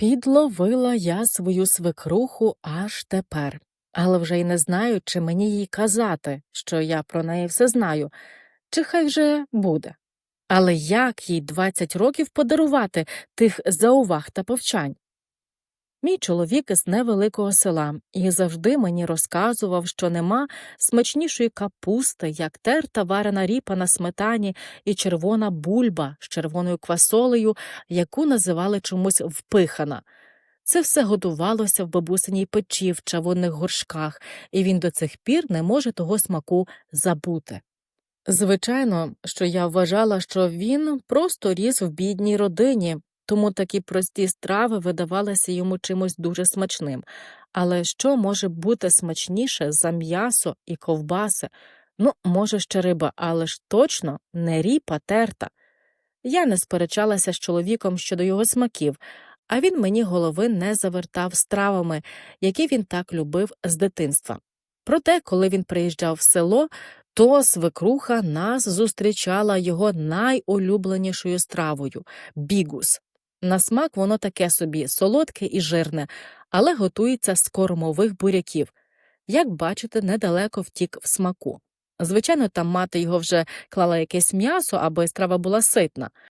Підловила я свою свекруху аж тепер, але вже й не знаю, чи мені їй казати, що я про неї все знаю, чи хай вже буде. Але як їй 20 років подарувати тих зауваг та повчань? Мій чоловік з невеликого села і завжди мені розказував, що нема смачнішої капусти, як терта варена ріпа на сметані і червона бульба з червоною квасолею, яку називали чомусь впихана. Це все готувалося в бабусиній печі в чавунних горшках, і він до цих пір не може того смаку забути. Звичайно, що я вважала, що він просто ріс в бідній родині, тому такі прості страви видавалися йому чимось дуже смачним. Але що може бути смачніше за м'ясо і ковбаси? Ну, може, ще риба, але ж точно не ріпа терта. Я не сперечалася з чоловіком щодо його смаків, а він мені голови не завертав стравами, які він так любив з дитинства. Проте, коли він приїжджав в село, то свекруха нас зустрічала його найулюбленішою стравою бігус. На смак воно таке собі солодке і жирне, але готується з кормових буряків. Як бачите, недалеко втік в смаку. Звичайно, там мати його вже клала якесь м'ясо, аби страва була ситна.